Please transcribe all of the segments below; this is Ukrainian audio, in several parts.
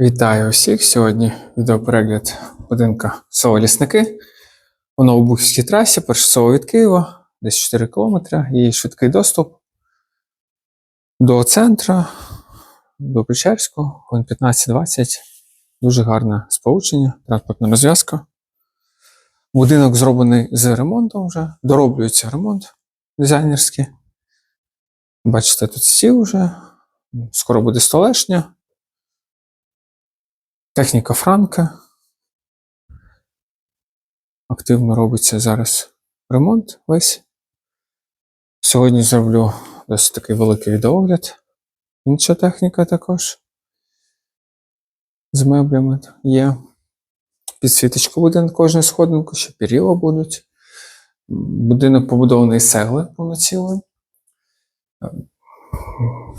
Вітаю усіх! Сьогодні відеоперегляд будинка село Лісники у Новобухівській трасі, перше село від Києва, десь 4 км, і швидкий доступ до центра, до Печерського, хвилин 15-20. Дуже гарне сполучення, транспортна розв'язка. Будинок зроблений з ремонтом вже, дороблюється ремонт дизайнерський. Бачите, тут стіл вже, скоро буде столешня. Техніка Франка. Активно робиться зараз ремонт весь. Сьогодні зроблю досить такий великий відеогляд. Інша техніка також. З меблями є. Підсвіточка буде на кожну сходинку, ще перила будуть. Будинок побудований з цегли повноцілий.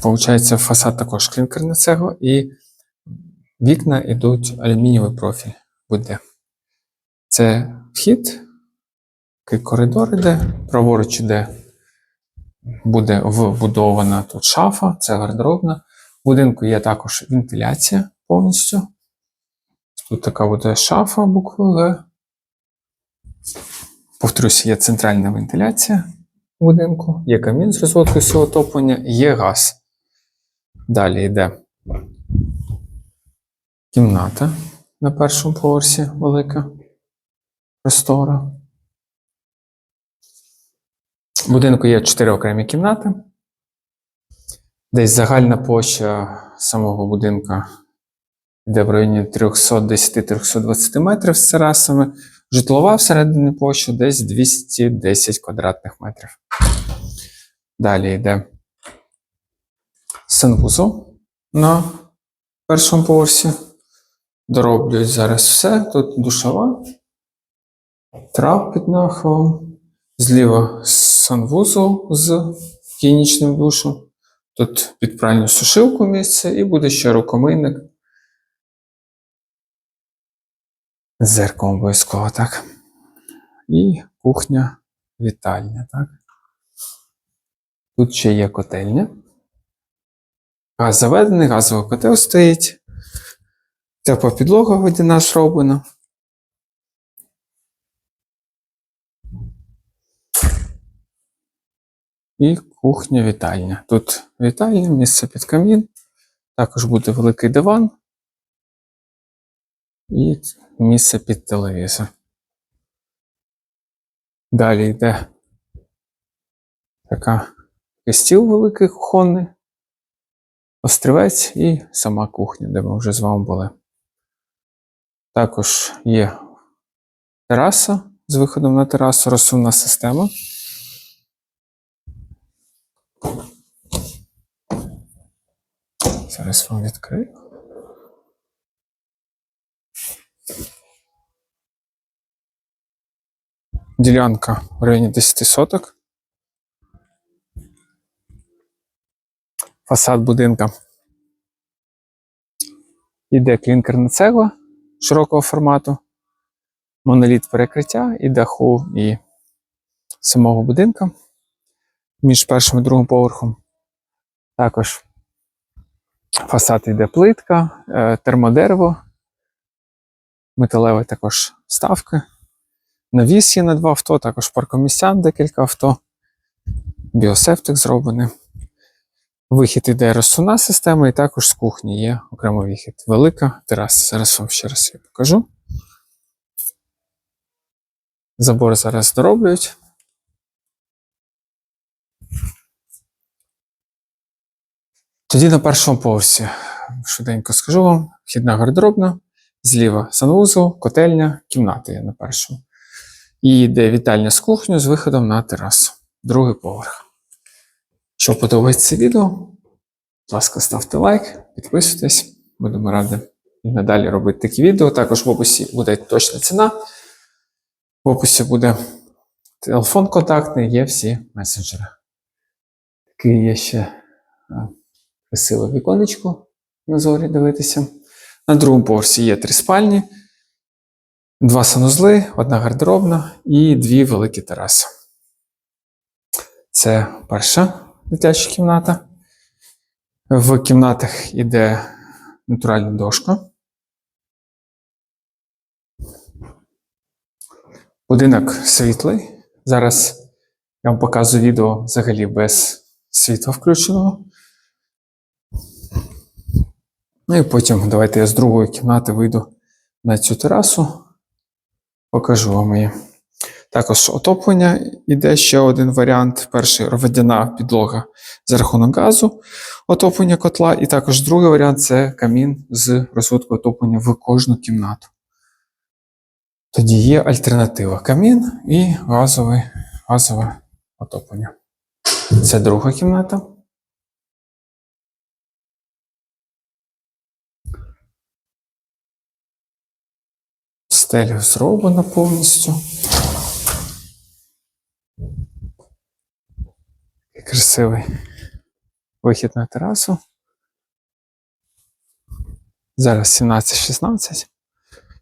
Получається, фасад також клінкерна цегла і Вікна йдуть алюмінієвий профіль буде. Це вхід, коридор іде, праворуч іде, буде вбудована тут шафа, це гардеробна. В будинку є також вентиляція повністю. Тут така буде шафа букви Г. Повторюсь, є центральна вентиляція в будинку, є камін з розводкою всього отоплення, є газ. Далі йде Кімната на першому поверсі велика простора. В будинку є 4 окремі кімнати. Десь загальна площа самого будинка йде в районі 310-320 метрів з терасами. Житлова всередині площа десь 210 квадратних метрів. Далі йде санвузол на першому поверсі. Дороблюють зараз все. Тут душова, трап під нахилом, зліва санвузол з гігієнічним душем. Тут під пральну сушилку місце і буде ще рукомийник. З зеркалом обов'язково, так. І кухня вітальня, так. Тут ще є котельня. Газ заведений, газовий котел стоїть. Тепла підлога водяна зроблена. І кухня вітальня. Тут вітальня, місце під камін. Також буде великий диван. І місце під телевізор. Далі йде така такий стіл великий кухонний, острівець і сама кухня, де ми вже з вами були. Також є тераса з виходом на терасу, розсувна система. Зараз вам відкрию. Ділянка в районі 10 соток. Фасад будинка. Іде клінкерна цегла широкого формату, моноліт перекриття і даху, і самого будинка між першим і другим поверхом. Також фасад йде плитка, е, термодерево, металеві також ставки. Навіс є на два авто, також паркомістян декілька авто, біосептик зроблений. Вихід іде розсувна система, і також з кухні є окремий вихід. Велика тераса. Зараз вам ще раз я покажу. Забор зараз дороблюють. Тоді на першому поверсі, швиденько скажу вам, вхідна гардеробна, зліва санвузол, котельня, кімната є на першому. І йде вітальня з кухнею з виходом на терасу. Другий поверх. Якщо подобається відео, будь ласка, ставте лайк, підписуйтесь, будемо раді і надалі робити такі відео. Також в описі буде точна ціна. В описі буде телефон контактний, є всі месенджери. Такий є ще красиве віконечко на зорі дивитися. На другому поверсі є три спальні, два санузли, одна гардеробна і дві великі тераси. Це перша дитяча кімната. В кімнатах іде натуральна дошка. Будинок світлий. Зараз я вам показую відео взагалі без світла включеного. Ну і потім давайте я з другої кімнати вийду на цю терасу. Покажу вам її. Також отоплення іде ще один варіант. Перший водяна підлога за рахунок газу, отоплення котла. І також другий варіант це камін з розводкою отоплення в кожну кімнату. Тоді є альтернатива камін і газове, газове отоплення. Це друга кімната. Стеля зроблена повністю. Красивий вихід на терасу. Зараз 17-16.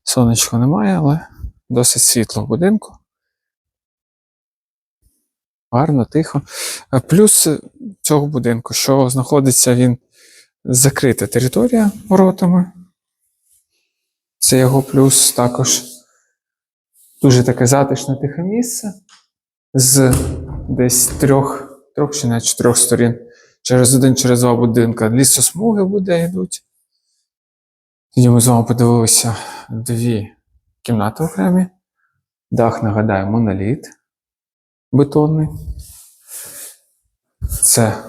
Сонечко немає, але досить світло в будинку. Гарно, тихо. Е, Плюс цього будинку, що знаходиться він закрита територія воротами. Це його плюс також дуже таке затишне тихе місце з десь трьох, трьох чи навіть чотирьох сторін. Через один, через два будинка лісосмуги буде йдуть. Тоді ми з вами подивилися дві кімнати окремі. Дах, нагадаю, моноліт бетонний. Це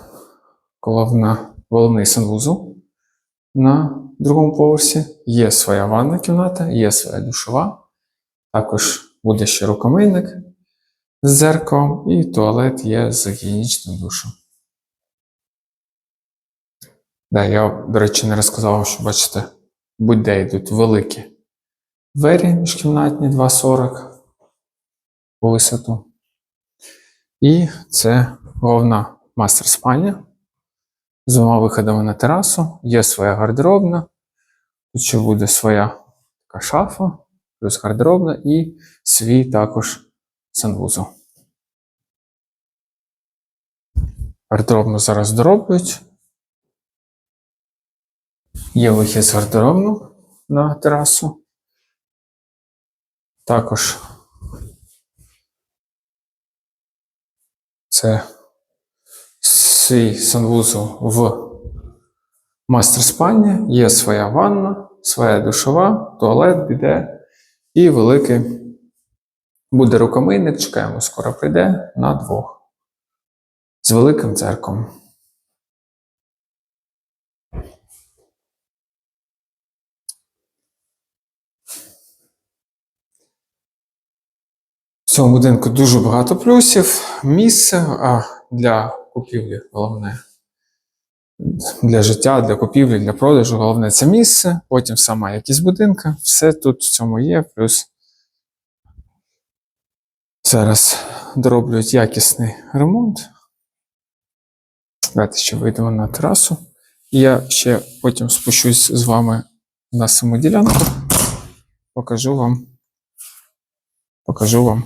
головна, головний санвузол на другому поверсі. Є своя ванна кімната, є своя душова. Також буде ще рукомийник з дзеркалом, і туалет є з гігієнічним душем. Да, я, до речі, не розказав, що бачите, будь-де йдуть великі двері міжкімнатні 2,40 по висоту. І це головна мастер спальня з двома виходами на терасу. Є своя гардеробна. Тут ще буде своя така шафа, плюс гардеробна і свій також санвузол. Гардеробну зараз дороблюють. Є вихід з гардеробну на терасу. Також це свій санвузол в мастер спальні, є своя ванна, своя душова, туалет, біде і великий буде рукомийник, чекаємо, скоро прийде на двох. З великим церком. В цьому будинку дуже багато плюсів, місце а для купівлі головне. Для життя, для купівлі, для продажу. Головне це місце, потім сама якість будинка. Все тут в цьому є. Плюс зараз дороблюють якісний ремонт. Давайте ще вийдемо на терасу. Я ще потім спущусь з вами на саму ділянку. Покажу вам. Покажу вам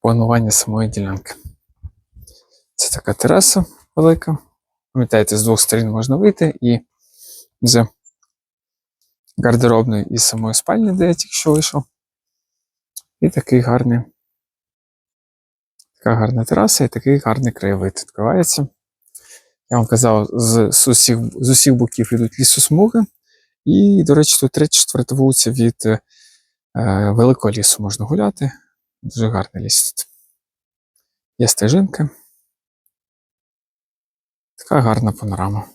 планування самої ділянки. Це така тераса велика. Пам'ятаєте, з двох сторін можна вийти і з гардеробної і самої спальні, де я тільки що вийшов. І такий гарний, така гарна тераса і такий гарний краєвид відкривається. Я вам казав, з, з, усіх, з усіх боків йдуть лісосмуги. І, до речі, тут 3-4 вулиця від е, Великого лісу можна гуляти. Дуже гарний ліс. тут. Є стежинки. Така гарна панорама.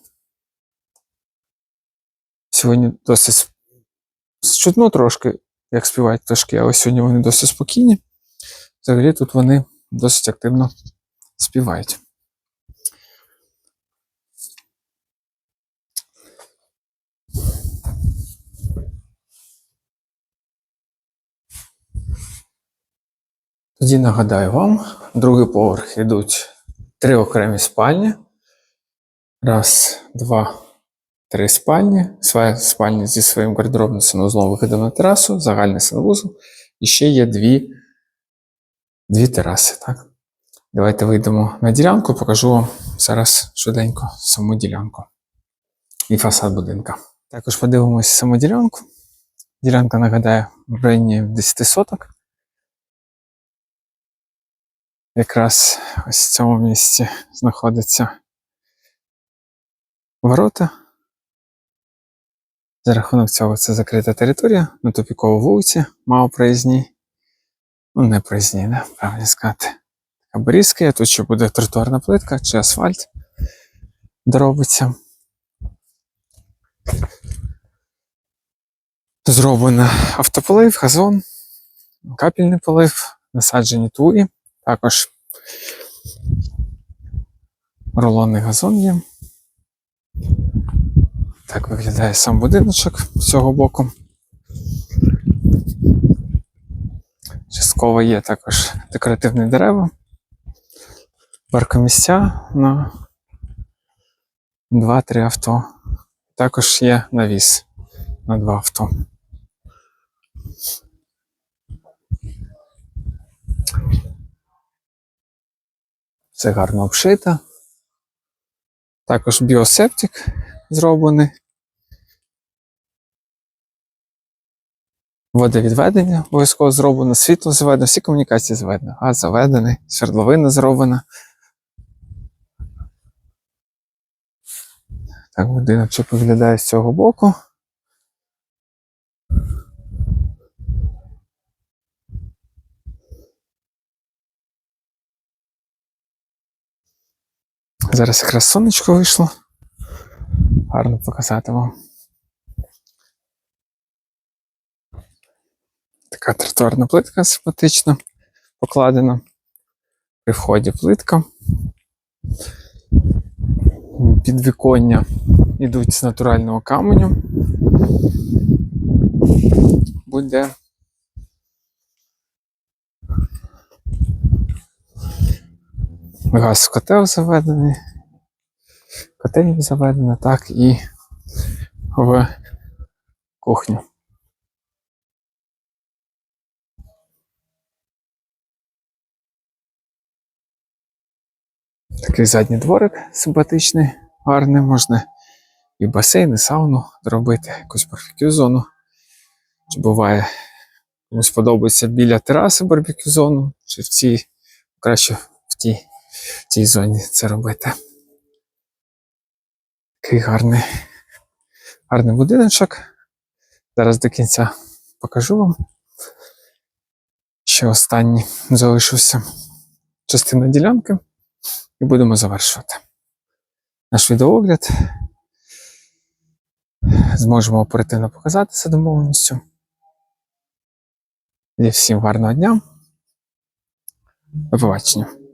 Сьогодні досить чудно трошки, як співають пташки, але сьогодні вони досить спокійні. Взагалі тут вони досить активно співають. Тоді нагадаю вам, другий поверх йдуть три окремі спальні. Раз, два, три спальні. Своя спальня зі своїм гардеробним санузлом виходом на терасу, загальний санвузол. І ще є дві, дві тераси. Так? Давайте вийдемо на ділянку, покажу вам зараз швиденько саму ділянку. і фасад будинка. Також подивимось саму ділянку. Ділянка нагадає в районі 10 соток. Якраз ось в цьому місці знаходиться ворота. За рахунок цього це закрита територія на тупіковій вулиці, мало проїзній. Ну, не проїзній, да? правильно сказати. Обрізки, а тут ще буде тротуарна плитка чи асфальт доробиться. Зроблено автополив, газон, капельний полив, насаджені туї, також рулонний газон є. Так виглядає сам будиночок з цього боку. Частково є також декоративні дерева, паркомісця на 2-3 авто. Також є навіс на 2 авто. Все гарно обшито. Також біосептик зроблений. Водовідведення обов'язково зроблено, світло заведено, всі комунікації заведено. Газ заведений, свердловина зроблена. Так, будиночок виглядає з цього боку. Зараз якраз сонечко вийшло. Гарно показати вам. Така тротуарна плитка симпатична, покладена. При вході плитка. Підвіконня йдуть з натурального каменю. Буде. Газ в котел заведений. Котельня заведена, так і в кухню. Такий задній дворик симпатичний, гарний, можна і басейн, і сауну зробити, якусь барбекю зону. Чи буває, комусь подобається біля тераси барбекю зону, чи в цій, краще в тій, в цій зоні це робити. Такий гарний, гарний будиночок. Зараз до кінця покажу вам. Ще останній залишився частина ділянки і будемо завершувати. Наш відеоогляд. Зможемо оперативно показати за домовленістю. І всім гарного дня. До побачення.